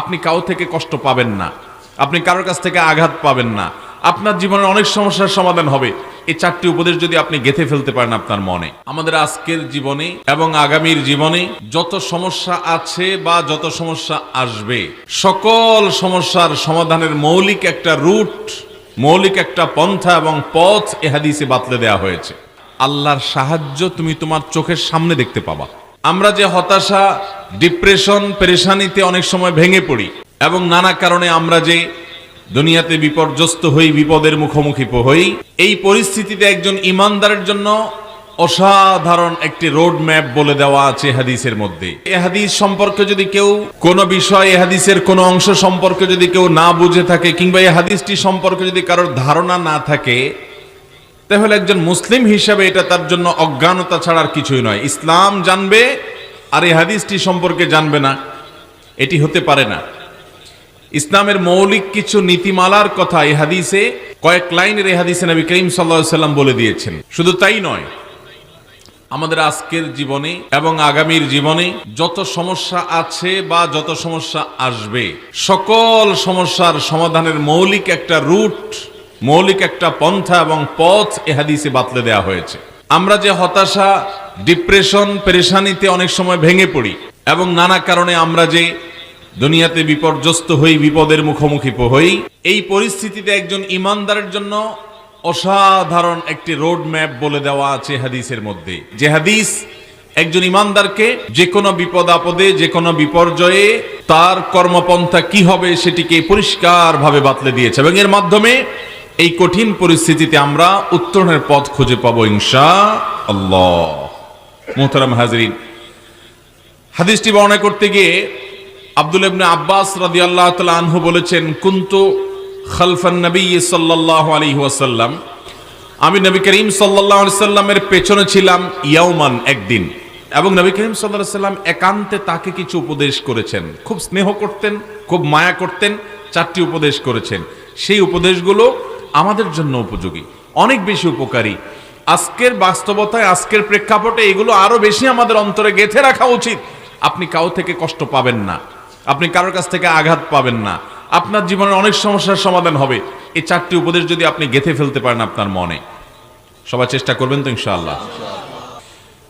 আপনি কাউ থেকে কষ্ট পাবেন না। আপনি কারোর কাছ থেকে আঘাত পাবেন না। আপনার জীবনের অনেক সমস্যার সমাধান হবে। এই চারটি উপদেশ যদি আপনি গেথে ফেলতে পারেন আপনার মনে। আমাদের আজকের জীবনে এবং আগামীর জীবনে যত সমস্যা আছে বা যত সমস্যা আসবে, সকল সমস্যার সমাধানের মৌলিক একটা রুট, মৌলিক একটা পন্থা এবং পথ এ হাদিসে বাতলে দেওয়া হয়েছে। আল্লাহর সাহায্য তুমি তোমার চোখের সামনে দেখতে পাবা। আমরা যে হতাশা ডিপ্রেশন পেরেশানিতে অনেক সময় ভেঙে পড়ি এবং নানা কারণে আমরা যে দুনিয়াতে বিপর্যস্ত হই, বিপদের মুখোমুখি হই, এই পরিস্থিতিতে একজন ইমানদারের জন্য অসাধারণ একটি রোড ম্যাপ বলে দেওয়া আছে হাদিসের মধ্যে। হাদিস সম্পর্কে যদি কেউ কোনো বিষয় হাদিসের কোনো অংশ সম্পর্কে যদি কেউ না বুঝে থাকে কিংবা এই হাদিসটি সম্পর্কে যদি কারোর ধারণা না থাকে তাহলে একজন মুসলিম হিসাবে এটা তার জন্য অজ্ঞানতা ছাড়ার কিছুই নয়। ইসলাম জানবে আর এই হাদিসটি সম্পর্কে জানবে না। এটি হতে পারে না। ইসলামের মৌলিক কিছু নীতিমালার কথা এই হাদিসে, কয়েক লাইনের এই হাদিসে নবী করিম সাল্লাহ সাল্লাম বলে দিয়েছেন। শুধু তাই নয়, আমাদের আজকের জীবনে এবং আগামীর জীবনে যত সমস্যা আছে বা যত সমস্যা আসবে, সকল সমস্যার সমাধানের মৌলিক একটা রুট মৌলিক একটা পন্থা এবং পথ এ হাদিসে বাতলে দেওয়া হয়েছে। আমরা যে হতাশা, ডিপ্রেশন, পেরেশানিতে অনেক সময় ভেঙে পড়ি এবং নানা কারণে আমরা যে দুনিয়াতে বিপর্যস্ত হই, বিপদের মুখোমুখি হই, এই পরিস্থিতিতে একজন ইমানদারের জন্য অসাধারণ একটি রোড ম্যাপ বলে দেওয়া আছে হাদিসের মধ্যে। যে হাদিস একজন ইমানদারকে যে কোনো বিপদ আপদে যে কোনো বিপর্যয়ে তার কর্মপন্থা কি হবে সেটিকে পরিষ্কারভাবে বাতলে দিয়েছে এবং এর মাধ্যমে এই কঠিন পরিস্থিতিতে আমরা উত্তরণের পথ খুঁজে পাবো, ইনশা আল্লাহ। মোহতারাম হাজরিন, হাদিসটি বর্ণনা করতে গিয়ে আব্দুল ইবনে আব্বাস রাদিয়াল্লাহু তাআলা আনহু বলেছেন, কুনতু খালফান নবী সাল্লাল্লাহু আলী ওয়াসাল্লাম। আমি নবী করিম আলাইহি সাল্লামের পেছনে ছিলাম ইয়াউমান একদিন। এবং নবী করিম আলাইহি সাল্লাম একান্তে তাকে কিছু উপদেশ করেছেন। খুব স্নেহ করতেন, খুব মায়া করতেন, চারটি উপদেশ করেছেন। সেই উপদেশগুলো আমাদের জন্য উপযোগী। অনেক বেশি উপকারী। আজকের বাস্তবতায়, আজকের প্রেক্ষাপটে এগুলো আরও বেশি আমাদের অন্তরে গেঁথে রাখা উচিত। আপনি কাউ থেকে কষ্ট পাবেন না। আপনি কারোর কাছ থেকে আঘাত পাবেন না। আপনার জীবনের অনেক সমস্যার সমাধান হবে। এই চারটি উপদেশ যদি আপনি গেথে ফেলতে পারেন আপনার মনে। সবাই চেষ্টা করবেন তো ইনশাআল্লাহ।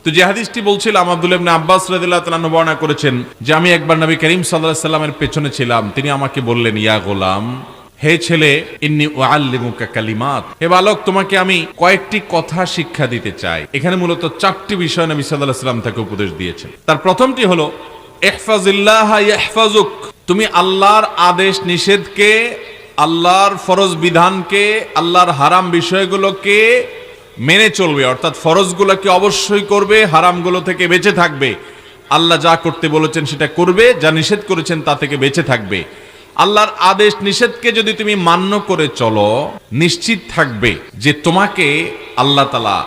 তো যে হাদিসটি বলছিলাম আব্দুল ইবনে আব্বাস রাদিয়াল্লাহু তাআলা বর্ণনা করেছেন, যে আমি একবার নবী করিম সাল্লাল্লাহু আলাইহি সাল্লামের পেছনে ছিলাম। তিনি আমাকে বললেন, ইয়া গোলাম হে ছেলে, ইন্নি উআল্লিমুকা কালিমাত। হে বালক, তোমাকে আমি কয়েকটি কথা শিক্ষা দিতে চাই। এখানে মূলত চারটি বিষয় নবী সাল্লাল্লাহু সাল্লাম তাকে উপদেশ দিয়েছেন। তার প্রথমটি হলো ইহফাজিল্লাহ ইয়াহফাজুক তুমি আল্লাহর আদেশ নিষেধকে, আল্লাহর ফরজ বিধানকে, আল্লাহর হারাম বিষয়গুলোকে মেনে চলবে। অর্থাৎ ফরজগুলোকে অবশ্যই করবে, হারামগুলো থেকে বেঁচে থাকবে। আল্লাহ যা করতে বলেছেন সেটা করবে, যা নিষেধ করেছেন তা থেকে বেঁচে থাকবে। আল্লাহর আদেশ নিষেধকে যদি তুমি মান্য করে চলো, নিশ্চিত থাকবে যে তোমাকে আল্লাহ তালা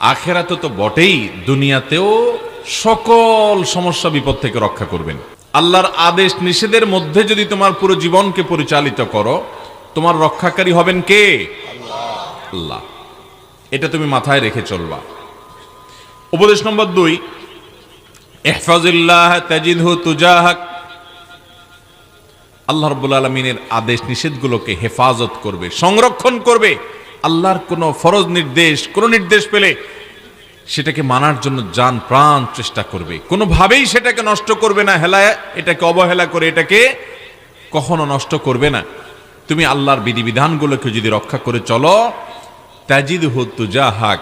আখেরাতে তো বটেই দুনিয়াতেও সকল সমস্যা, বিপদ থেকে রক্ষা করবেন। আল্লাহর আদেশ নিষেধের মধ্যে যদি তোমার পুরো জীবনকে পরিচালিত করো, তোমার রক্ষাকারী হবেন কে? আল্লাহ। এটা তুমি মাথায় রেখে চলবা। উপদেশ নম্বর দুই এহফাজুল্লাহ তাজিদহু তুজাহাক। আল্লাহ রব্বুল আলমিনের আদেশ নিষেধগুলোকে হেফাজত করবে, সংরক্ষণ করবে। আল্লাহর কোনো ফরজ নির্দেশ, কোনো নির্দেশ পেলে সেটাকে মানার জন্য যান প্রাণ চেষ্টা করবে। কোনোভাবেই সেটাকে নষ্ট করবে না হেলা এটাকে অবহেলা করে এটাকে কখনো নষ্ট করবে না। তুমি আল্লাহর বিধিবিধানগুলোকে যদি রক্ষা করে চলো তাজিদ হতু যা হাক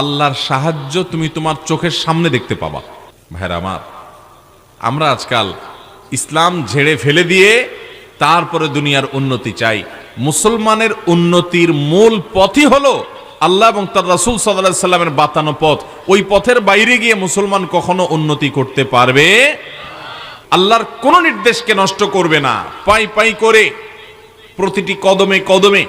আল্লাহর সাহায্য তুমি তোমার চোখের সামনে দেখতে পাবা। ভাইরা আমার, আমরা আজকাল ইসলাম ঝেড়ে ফেলে দিয়ে তারপরে দুনিয়ার উন্নতি চাই। মুসলমানের উন্নতির মূল পথই হলো আল্লাহ এবং তার রাসুল সাল্লাহ সাল্লামের বাতানো পথ। ওই পথের বাইরে গিয়ে মুসলমান কখনো উন্নতি করতে পারবে? আল্লাহর কোন নির্দেশকে নষ্ট করবে না। পাই পাই করে প্রতিটি কদমে কদমে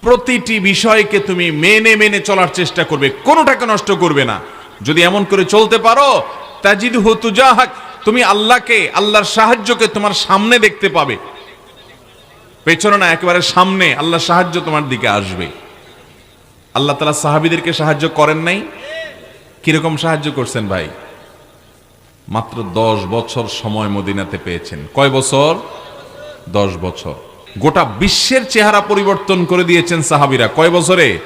প্রতিটি বিষয়কে তুমি মেনে মেনে চলার চেষ্টা করবে। কোনোটাকে নষ্ট করবে না। যদি এমন করে চলতে পারো তাজিদ হুতুজাহাক তুমি আল্লাহকে, আল্লাহর সাহায্যকে তোমার সামনে দেখতে পাবে। পেছনে না, একেবারে সামনে আল্লাহর সাহায্য তোমার দিকে আসবে। আল্লাহ তালা সাহাবিদেরকে সাহায্য করেন নাই। কীরকম সাহায্য করছেন ভাই? মাত্র দশ বছর সময় মদিনাতে পেয়েছেন। কয় বছর? দশ বছর। গোটা বিশ্বের চেহারা পরিবর্তন করে দিয়েছেন সাহাবিরা। কয় বছরে?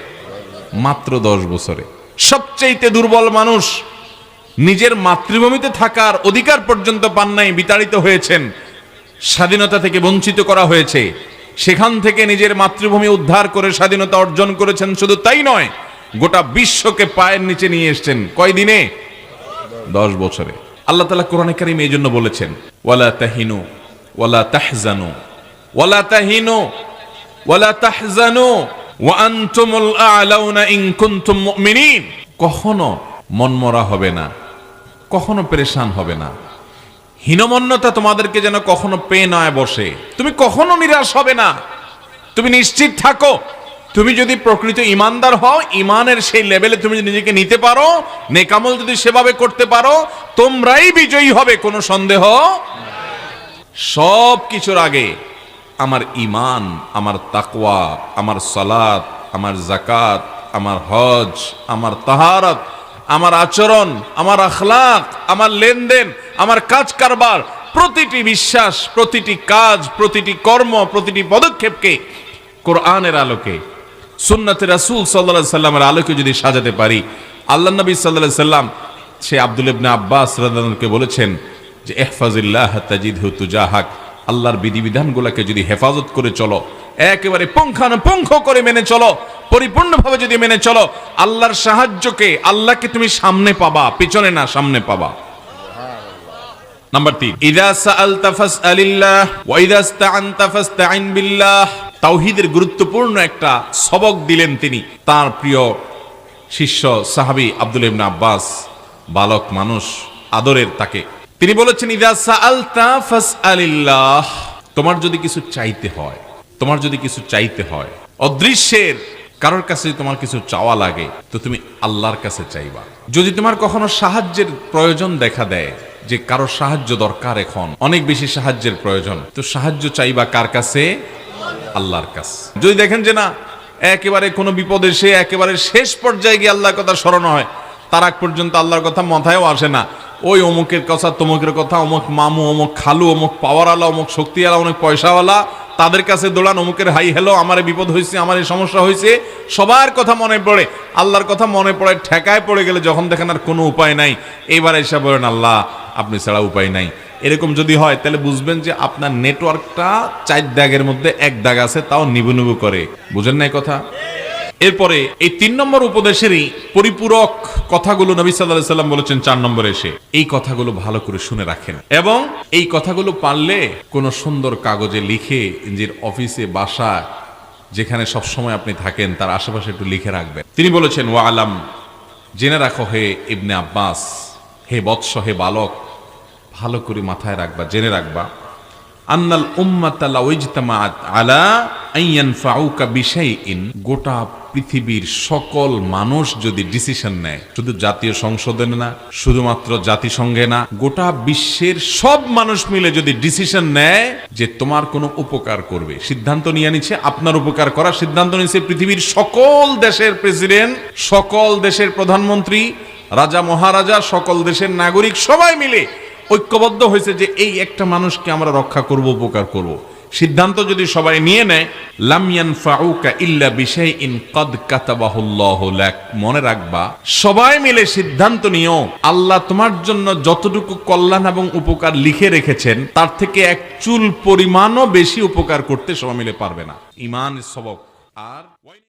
মাত্র দশ বছরে। সবচেয়েতে দুর্বল মানুষ নিজের মাতৃভূমিতে থাকার অধিকার পর্যন্ত পান নাই, বিতাড়িত হয়েছেন। স্বাধীনতা থেকে বঞ্চিত করা হয়েছে। সেখান থেকে নিজের মাতৃভূমি উদ্ধার করে স্বাধীনতা অর্জন করেছেন, শুধু তাই নয়, গোটা বিশ্বকে পায়ের নিচে নিয়ে এসছেন। কয় দিনে দশ বছরে। আল্লাহ তালা কোরআনে কারিম এই জন্য বলেছেন, ওয়ালা তাহিনু, ওয়ালা তাহজানু, ওয়ালা তাহিনু, ওয়ালা তাহজানু কখনো মনমরা হবে না। কখনো পেরেশান হবে না। হীনমন্যতা তোমাদেরকে যেন কখনো পেয়ে নয় বসে। তুমি কখনো নিরাশ হবে না। তুমি নিশ্চিত থাকো। তুমি যদি প্রকৃত ইমানদার হও, ইমানের সেই লেভেলে তুমি নিজেকে নিতে পারো, নেকামল যদি সেভাবে করতে পারো, তোমরাই বিজয়ী হবে, কোনো সন্দেহ? সব কিছুর আগে আমার ইমান আমার তাকওয়া, আমার সালাত, আমার জাকাত আমার হজ, আমার তাহারত আমার আচরণ, আমার আখলাক, আমার লেনদেন, আমার কাজ কারবার প্রতিটি বিশ্বাস, প্রতিটি কাজ, প্রতিটি কর্ম, প্রতিটি পদক্ষেপকে কোরআনের আলোকে, সুন্নাতে রাসূল সাল্লাল্লাহু সাল্লামের আলোকে যদি সাজাতে পারি আল্লাহ নবী সাল্লাল্লাহু সাল্লাম, সে আব্দুল ইবনে আব্বাস রাদিয়াল্লাহুকে বলেছেন যে ইহফাজিল্লাহ তাজিদহু তুজাহাক আল্লাহর বিধিবিধানগুলোকে যদি হেফাজত করে চলো, একেবারে পুঙ্খানুপুঙ্খ করে মেনে চলো পরিপূর্ণভাবে যদি মেনে চলো, আল্লাহর সাহায্যকে আল্লাহকে তুমি সামনে পাবা, পিছনে না সামনে পাবা। গুরুত্বপূর্ণ একটা সবক দিলেন তিনি, তার প্রিয় শিষ্য সাহাবী আব্দুল ইবনে আব্বাস, বালক মানুষ, আদরের তাকে। তিনি বলেছেন, ইদা সাআলতা তোমার যদি কিছু চাইতে হয়, তোমার যদি কিছু চাইতে হয়, অদৃশ্যের কারোর কাছে তোমার কিছু চাওয়া লাগে, তো তুমি আল্লাহর কাছে চাইবা। যদি তোমার কখনো সাহায্যের প্রয়োজন দেখা দেয়, যে কারও সাহায্য দরকার এখন, অনেক বেশি সাহায্যের প্রয়োজন, তো সাহায্য চাইবা কার কাছে? আল্লাহর কাছে। যদি দেখেন যে না, একেবারে কোনো বিপদে সে একেবারে শেষ পর্যায়ে গিয়ে আল্লাহর কথা স্মরণ হয়, তার আগ পর্যন্ত আল্লাহর কথা মাথায়ও আসে না ওই অমুকের কথা, তমুকের কথা, অমুক মামু, অমুক খালু, অমুক পাওয়ারওয়ালা, অমুক শক্তিওয়ালা, অনেক পয়সাওয়ালা, তাদের কাছে দোলান, অমুকের, হাই, হ্যালো, আমার বিপদ হয়েছে আমার এই সমস্যা হয়েছে সবার কথা মনে পড়ে, আল্লাহর কথা মনে পড়ে, ঠেকায় পড়ে গেলে যখন দেখেন আর কোনো উপায় নাই এবার এসে বলেন, আল্লাহ, আপনি ছাড়া উপায় নাই। এরকম যদি হয়, তাহলে বুঝবেন যে আপনার নেটওয়ার্কটা চার দাগের মধ্যে এক দাগ আছে, তাও নিবু নিবু করে। বুঝেন না কথা? এরপরে এই তিন নম্বর উপদেশেরই পরিপূরক কথাগুলো নবী সাল্লাহ সাল্লাম বলেছেন চার নম্বরে এসে। এই কথাগুলো ভালো করে শুনে রাখেন। এবং এই কথাগুলো পারলে কোন সুন্দর কাগজে লিখে নিজের অফিসে বাসা যেখানে সব সময় আপনি থাকেন, তার আশেপাশে একটু লিখে রাখবেন। তিনি বলেছেন ওয়া আলাম জেনে রাখো হে ইবনে আব্বাস, হে বৎস, হে বালক, ভালো করে মাথায় রাখবা, জেনে রাখবা। আন্নাল উম্মাতা লাউ ইজতামাআত আলা আন ইয়ানফাউকা বিশাইইন। গোটা পৃথিবীর সকল মানুষ যদি ডিসিশন নেয়, শুধু জাতীয় সংসদে না, শুধুমাত্র জাতিসংঘে না, গোটা বিশ্বের সব মানুষ মিলে যদি ডিসিশন নেয় যে তোমার কোনো উপকার করবে, সিদ্ধান্ত নিয়ে নিচ্ছে, আপনার উপকার করার সিদ্ধান্ত নিচ্ছে পৃথিবীর সকল দেশের প্রেসিডেন্ট, সকল দেশের প্রধানমন্ত্রী, রাজা মহারাজা, সকল দেশের নাগরিক সবাই মিলে ঐক্যবদ্ধ হয়েছে যে এই একটা মানুষকে আমরা রক্ষা করব, উপকার করব। সিদ্ধান্ত যদি সবাই নিয়ে নেয় লামিয়ান ফাউকা ইল্লা বিষয় ইন কদ কাতাবাহুল্লাহ মনে রাখবা, সবাই মিলে সিদ্ধান্ত নিও, আল্লাহ তোমার জন্য যতটুকু কল্যাণ এবং উপকার লিখে রেখেছেন, তার থেকে এক চুল পরিমাণও বেশি উপকার করতে সবাই মিলে পারবে না। ইমান সবক। আর